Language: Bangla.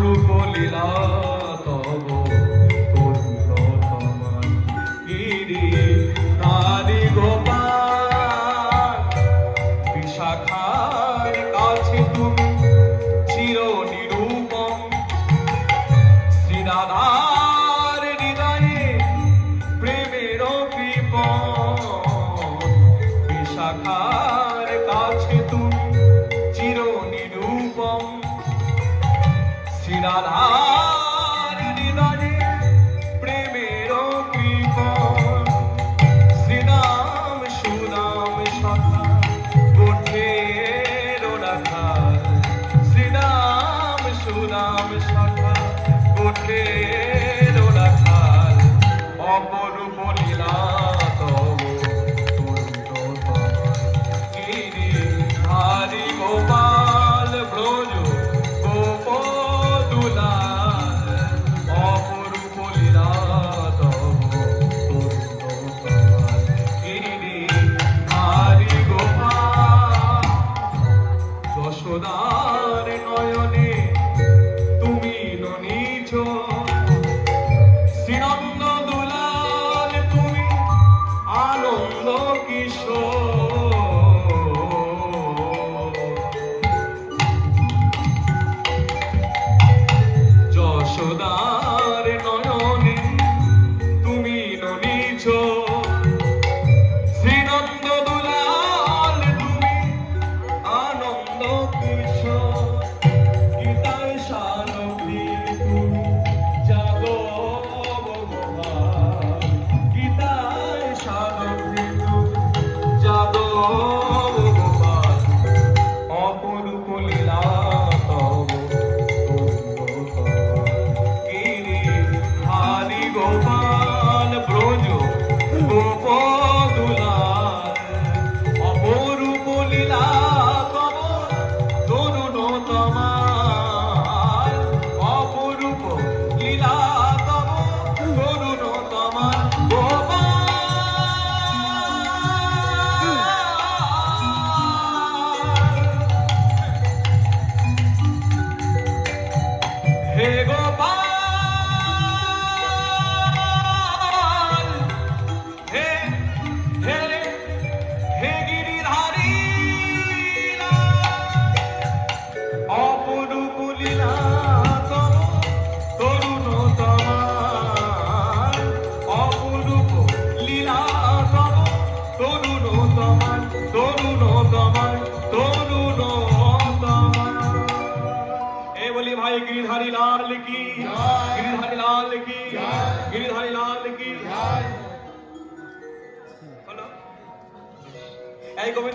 রূপ লীলা তব গিরি নারী গোপাল। বিশাখার কাছে তুমি চির নিরূপম। শ্রীদাদার হৃদয়ে প্রেমের বিপম বিশাখা শ্রীরাধার নিদানে প্রেমের কৃপ শ্রীরাম সুনাম সখা গোঠের রাখা শ্রীরাম সুনাম সখা গোঠের আমার নয়নে জয় গিরিধারী লাল কি গিরিধারী লাল কি গিরিধারী লাল কি এই গোবিন্দ